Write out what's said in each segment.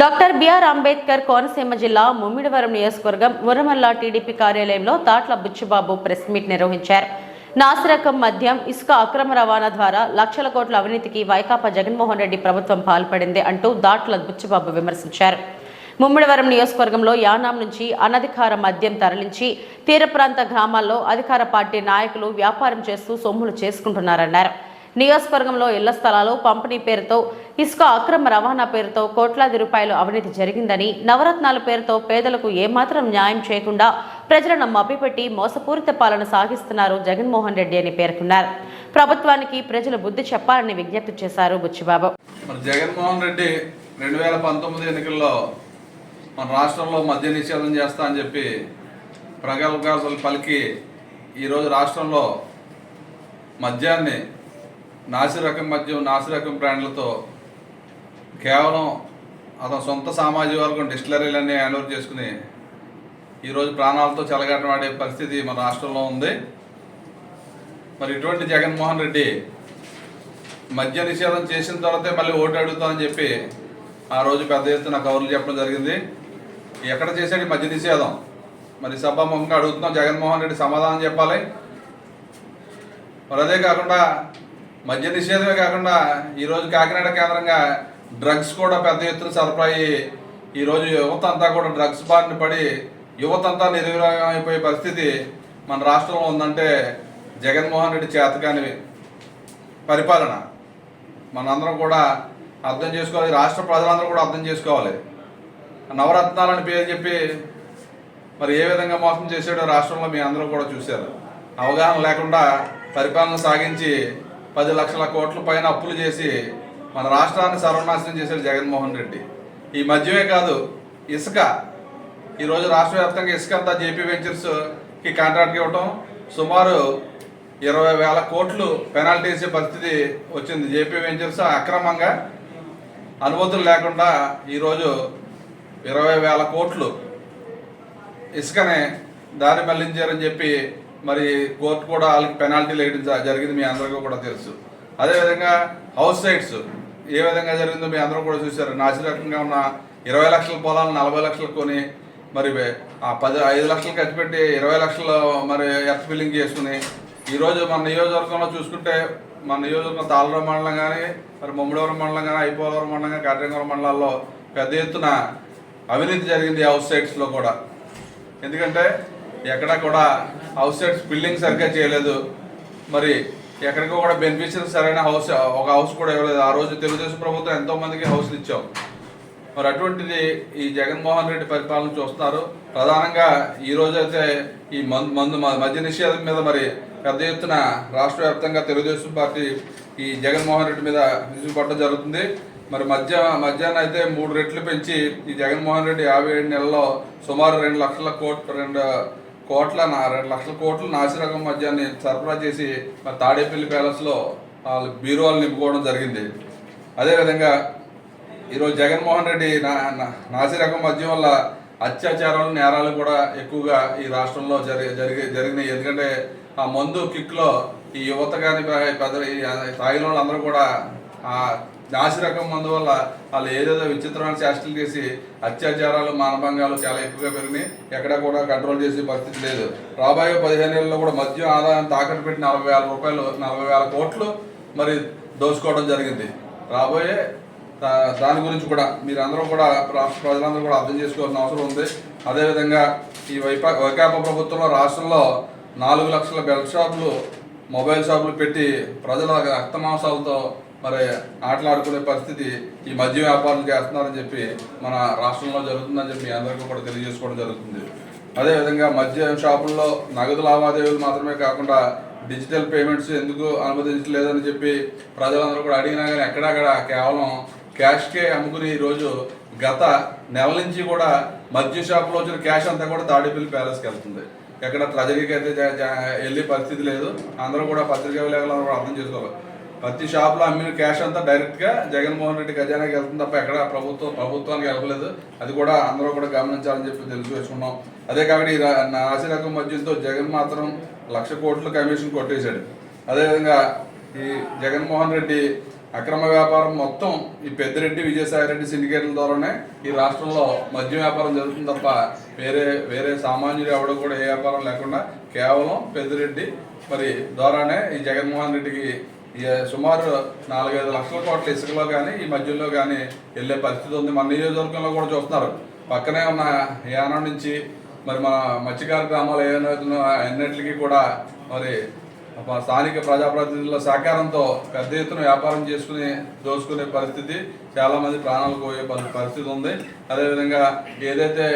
Doctor BR Ambedkar Konaseema జిల్లా ముమ్మిడివరం నియోజకవర్గం Muramalla TDP కార్యాలయంలో తాట్ల బుచ్చిబాబు ప్రెస్ మీట్ నిర్వహించారు. నాసిరకం మద్యం ఇసుక అక్రమ రవాణా ద్వారా లక్షల కోట్ల అవినీతికి వైకాపా జగన్మోహన్ రెడ్డి ప్రభుత్వం పాల్పడింది అంటూ దాట్ల బుచ్చిబాబు విమర్శించారు. ముమ్మిడివరం నియోజకవర్గంలో యానాం నుంచి అనధికార మద్యం తరలించి తీర ప్రాంత గ్రామాల్లో అధికార పార్టీ నాయకులు వ్యాపారం చేస్తూ సొమ్ములు చేసుకుంటున్నారన్నారు. నియోజకవర్గంలో ఇళ్ళ స్థలాలు పంపిణీ పేరుతో ఇసుక అక్రమ రవాణా పేరుతో కోట్లాది రూపాయలు అవినీతి జరిగిందని నవరత్నాల పేరుతో పేదలకు ఏమాత్రం న్యాయం చేయకుండా ప్రజలను మభ్యపెట్టి మోసపూరిత పాలన సాగిస్తున్నారు జగన్మోహన్ రెడ్డి అని పేర్కొన్నారు. ప్రభుత్వానికి ప్రజలు బుద్ధి చెప్పాలని విజ్ఞప్తి చేశారు బుచ్చిబాబు. జగన్మోహన్ రెడ్డి రెండు వేల పంతొమ్మిది ఎన్నికల్లో మన రాష్ట్రంలో మద్య నిషేధం చేస్తా అని చెప్పి ప్రగల్భాలు పలికి ఈరోజు రాష్ట్రంలో మద్యాన్ని నాసిరకం మద్యం నాసిరకం బ్రాండ్లతో కేవలం అతని సొంత సామాజిక వర్గం డిస్టిలరీలన్నీ హ్యాండ్ చేసుకుని ఈరోజు ప్రాణాలతో చెలగాటమాడే పరిస్థితి మన రాష్ట్రంలో ఉంది. మరి ఇటువంటి జగన్మోహన్ రెడ్డి మద్య నిషేధం చేసిన తర్వాతే మళ్ళీ ఓటు అడుగుతామని చెప్పి ఆ రోజు పెద్ద ఎత్తున కవర్లు చెప్పడం జరిగింది. ఎక్కడ చేశాడు మద్య నిషేధం? మరి సభాముఖంగా అడుగుతున్నాం జగన్మోహన్ రెడ్డి సమాధానం చెప్పాలి. మరి అదే కాకుండా మద్య నిషేధమే కాకుండా ఈరోజు కాకినాడ కేంద్రంగా డ్రగ్స్ కూడా పెద్ద ఎత్తున సరఫరా అయ్యి ఈరోజు యువత అంతా కూడా డ్రగ్స్ బారిన పడి యువత అంతా నిర్వీర్యం పరిస్థితి మన రాష్ట్రంలో ఉందంటే జగన్మోహన్ రెడ్డి చేతకాని పరిపాలన. మనందరం కూడా అర్థం చేసుకోవాలి రాష్ట్ర ప్రజలందరూ కూడా అర్థం చేసుకోవాలి. నవరత్నాలని పేరు చెప్పి మరి ఏ విధంగా మోసం చేశాడో రాష్ట్రంలో మీ అందరూ కూడా చూశారు. అవగాహన లేకుండా పరిపాలన సాగించి పది లక్షల కోట్ల పైన అప్పులు చేసి మన రాష్ట్రాన్ని సర్వనాశనం చేశాడు జగన్మోహన్ రెడ్డి. ఈ మధ్యమే కాదు ఇసుక. ఈరోజు రాష్ట్ర వ్యాప్తంగా ఇసుక అంతా జేపీ వెంచర్స్కి కాంట్రాక్ట్ ఇవ్వటం సుమారు ఇరవై వేల కోట్లు పెనాల్టీ వేసే పరిస్థితి వచ్చింది జేపీ వెంచర్స్ అక్రమంగా. అనుమతులు లేకుండా ఈరోజు ఇరవై వేల కోట్లు ఇసుకనే దారి మళ్ళించారని చెప్పి మరి కోర్టు కూడా వాళ్ళకి పెనాల్టీలు వేయడం జ- జరిగింది మీ అందరికీ కూడా తెలుసు. అదేవిధంగా హౌస్ సైట్స్ ఏ విధంగా జరిగిందో మీ అందరూ కూడా చూశారు. నాసిరకంగా ఉన్న ఇరవై లక్షల పొలాలు నలభై లక్షలు కొని మరి ఆ పది ఐదు లక్షలు ఖర్చు పెట్టి ఇరవై లక్షలు మరి ఎర్త్ బిల్లింగ్ చేసుకుని ఈరోజు మన నియోజకవర్గంలో చూసుకుంటే మన నియోజకవర్గం తాళరావు మండలం కానీ మరి ముమ్మడివరం మండలం కానీ అయిపోలవరం మండలం కానీ కాటరింగవరం మండలాల్లో పెద్ద ఎత్తున అవినీతి జరిగింది హౌస్ సైట్స్లో కూడా. ఎందుకంటే ఎక్కడ కూడా హౌస్ సైట్స్ బిల్డింగ్ సరిగ్గా చేయలేదు. మరి ఎక్కడికో కూడా బెనిఫిషియల్ సరైన హౌస్ ఒక హౌస్ కూడా ఇవ్వలేదు. ఆ రోజు తెలుగుదేశం ప్రభుత్వం ఎంతో మందికి హౌస్లు ఇచ్చాం. మరి అటువంటిది ఈ జగన్మోహన్ రెడ్డి పరిపాలన చూస్తున్నారు. ప్రధానంగా ఈ అయితే ఈ మందు మందు మ- మద్య నిషేధం మీద మరి పెద్ద ఎత్తున రాష్ట్ర వ్యాప్తంగా తెలుగుదేశం పార్టీ ఈ జగన్మోహన్ రెడ్డి మీద విసుగుపడడం జరుగుతుంది. మరి మధ్య మధ్యాహ్నం అయితే మూడు రెట్లు పెంచి ఈ జగన్మోహన్ రెడ్డి యాభై ఏడు నెలల్లో సుమారు రెండు లక్షల కోట్ రెండు కోట్ల నా- రెండు లక్షల కోట్లు నాసిరకం మద్యాన్ని సరఫరా చేసి మరి తాడేపల్లి ప్యాలెస్లో వాళ్ళు బీరువాలు నింపుకోవడం జరిగింది. అదేవిధంగా ఈరోజు జగన్మోహన్ రెడ్డి నా నాసిరకం మద్యం వల్ల అత్యాచారాలు నేరాలు కూడా ఎక్కువగా ఈ రాష్ట్రంలో జరి జరిగి జరిగినాయి. ఎందుకంటే ఆ మందు కిక్లో ఈ యువత కానీ పెద్ద ఈ తాగిన వాళ్ళందరూ కూడా ఆ నాసిరకం మందు వల్ల వాళ్ళు ఏదేదో విచిత్రమైన చేష్టలు చేసి అత్యాచారాలు మానభంగాలు చాలా ఎక్కువగా పెరిగినాయి. ఎక్కడా కూడా కంట్రోల్ చేసే పరిస్థితి లేదు. రాబోయే పదిహేను ఏళ్ళలో కూడా మద్యం ఆదాయం తాకట్టు పెట్టి నలభై వేల రూపాయలు నలభై వేల కోట్లు మరి దోచుకోవడం జరిగింది. రాబోయే దాని గురించి కూడా మీరందరూ కూడా రాష్ట్ర ప్రజలందరూ కూడా అర్థం చేసుకోవాల్సిన అవసరం ఉంది. అదేవిధంగా ఈ వైపా వైకాపా ప్రభుత్వంలో రాష్ట్రంలో నాలుగు లక్షల బెల్ట్ షాపులు మొబైల్ షాపులు పెట్టి ప్రజల రక్తమాంసాలతో మరి ఆటలాడుకునే పరిస్థితి ఈ మద్య వ్యాపారం చేస్తున్నారని చెప్పి మన రాష్ట్రంలో జరుగుతుందని చెప్పి అందరికీ కూడా తెలియజేసుకోవడం జరుగుతుంది. అదేవిధంగా మద్య షాపుల్లో నగదు లావాదేవీలు మాత్రమే కాకుండా డిజిటల్ పేమెంట్స్ ఎందుకు అనుమతించలేదని చెప్పి ప్రజలందరూ కూడా అడిగినా కానీ ఎక్కడక్కడ కేవలం క్యాష్కే అమ్ముకుని ఈరోజు గత నెల నుంచి కూడా మద్య షాపులో వచ్చిన క్యాష్ అంతా కూడా తాడేపల్లి ప్యాలెస్కి వెళ్తుంది. ఎక్కడ ట్రెజరీకి అయితే వెళ్ళే పరిస్థితి లేదు. అందరూ కూడా పత్రికా విలేకరులు కూడా అర్థం చేసుకోవాలి. ప్రతి షాప్లో అమ్మిన క్యాష్ అంతా డైరెక్ట్గా జగన్మోహన్ రెడ్డి ఖజానాకి వెళ్తుంది. తప్ప ఎక్కడ ప్రభుత్వం ప్రభుత్వానికి వెళ్ళలేదు. అది కూడా అందరూ కూడా గమనించాలని చెప్పి తెలుసు వేసుకున్నాం అదే కాకుండా ఈ రా- నాసి రకం మద్యంతో జగన్ మాత్రం లక్ష కోట్ల కమిషన్ కొట్టేశాడు. అదేవిధంగా ఈ జగన్మోహన్ రెడ్డి అక్రమ వ్యాపారం మొత్తం ఈ పెద్దిరెడ్డి విజయసాయిరెడ్డి సిండికేట్ల ద్వారానే ఈ రాష్ట్రంలో మద్యం వ్యాపారం జరుగుతుంది తప్ప వేరే వేరే సామాన్యుడు ఎవడో కూడా ఏ వ్యాపారం లేకుండా కేవలం పెద్దిరెడ్డి మరి ద్వారానే ఈ జగన్మోహన్ రెడ్డికి సుమారు నాలుగైదు లక్షల కోట్ల ఇసుకలో కానీ ఈ మధ్యలో కానీ వెళ్ళే పరిస్థితి ఉంది. మన నియోజకవర్గంలో కూడా చూస్తున్నారు. పక్కనే ఉన్న యానం నుంచి మరి మన మత్స్యకార గ్రామాలు ఏమైనా అన్నిటికీ కూడా మరి స్థానిక ప్రజాప్రతినిధుల సహకారంతో పెద్ద ఎత్తున వ్యాపారం చేసుకుని దోచుకునే పరిస్థితి చాలామంది ప్రాణాలు పోయే పరిస్థితి ఉంది. అదేవిధంగా ఏదైతే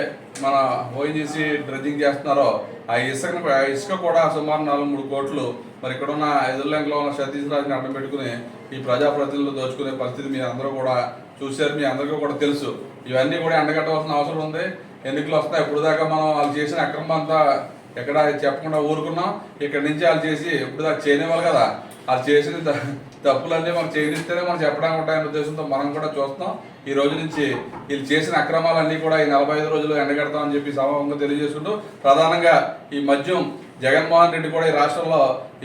మన ఓఎన్జీసీ డ్రెడ్జింగ్ చేస్తున్నారో ఆ ఇసుక ఆ ఇసుక కూడా సుమారు నాలుగు మూడు కోట్లు. మరి ఇక్కడ ఉన్న ఎదుర్లంకలో ఉన్న సతీష్ రాజుని అడ్డం పెట్టుకుని ఈ ప్రజాప్రతినిధులు దోచుకునే పరిస్థితి మీ అందరూ కూడా చూశారు మీ అందరికీ కూడా తెలుసు. ఇవన్నీ కూడా ఎండగట్టవలసిన అవసరం ఉంది. ఎన్నికలు వస్తున్నాయి. ఇప్పుడు దాకా మనం వాళ్ళు చేసిన అక్రమం అంతా ఎక్కడ చెప్పకుండా ఊరుకున్నాం. ఇక్కడ నుంచి వాళ్ళు చేసి ఇప్పుడు దాకా చేయనివ్వాలి కదా. వాళ్ళు చేసిన తప్పులన్నీ మనం చేయనిస్తేనే మనం చెప్పడానికి ఉంటాయనే ఉద్దేశంతో మనం కూడా చూస్తాం ఈ రోజు నుంచి వీళ్ళు చేసిన అక్రమాలన్నీ కూడా ఈ నలభై ఐదు రోజులు ఎండగడతామని చెప్పి సమావంగా తెలియజేసుకుంటూ ప్రధానంగా ఈ మద్యం జగన్మోహన్ రెడ్డి కూడా ఈ రాష్ట్రంలో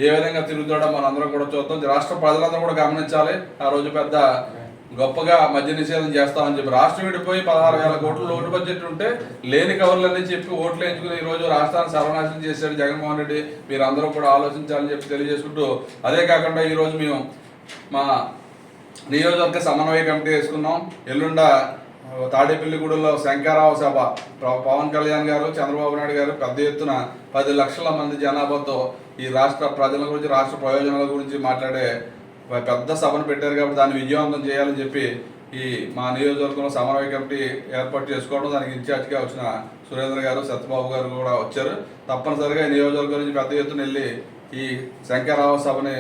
ఏ విధంగా తిరుగుతాడో మనం అందరం కూడా చూద్దాం. రాష్ట్ర ప్రజలందరూ కూడా గమనించాలి. ఆ రోజు పెద్ద గొప్పగా మద్య నిషేధం చేస్తామని చెప్పి రాష్ట్రం విడిపోయి పదహారు వేల కోట్ల లోటు బడ్జెట్ ఉంటే లేని కవర్లన్నీ చెప్పి ఓట్లు వేయించుకుని ఈ రోజు రాష్ట్రాన్ని సర్వనాశనం చేశాడు జగన్మోహన్ రెడ్డి. మీరు అందరూ కూడా ఆలోచించాలని చెప్పి తెలియజేసుకుంటూ అదే కాకుండా ఈరోజు మేము మా నియోజకవర్గ సమన్వయ కమిటీ వేసుకున్నాం. ఎల్లుండ తాడేపల్లిగూడలో శంకరావు సభ. పవన్ కళ్యాణ్ గారు చంద్రబాబు నాయుడు గారు పెద్ద ఎత్తున పది లక్షల మంది జనాభాతో ఈ రాష్ట్ర ప్రజల గురించి రాష్ట్ర ప్రయోజనాల గురించి మాట్లాడే పెద్ద సభను పెట్టారు కాబట్టి దాన్ని విజయవంతం చేయాలని చెప్పి ఈ మా నియోజకవర్గంలో సమన్వయ కమిటీ ఏర్పాటు చేసుకోవడం దానికి ఇన్ఛార్జ్గా వచ్చిన సురేంద్ర గారు సత్యబాబు గారు కూడా వచ్చారు. తప్పనిసరిగా ఈ నియోజకవర్గం నుంచి పెద్ద ఎత్తున వెళ్ళి ఈ శంకరరావు సభని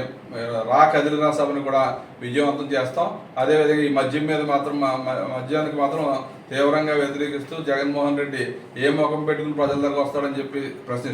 రా కదిలిరా సభని కూడా విజయవంతం చేస్తాం. అదేవిధంగా ఈ మద్యం మీద మాత్రం మద్యానికి మాత్రం తీవ్రంగా వ్యతిరేకిస్తూ జగన్మోహన్ రెడ్డి ఏ ముఖం పెట్టుకుని ప్రజల దగ్గర వస్తాడని చెప్పి ప్రశ్నిస్తాం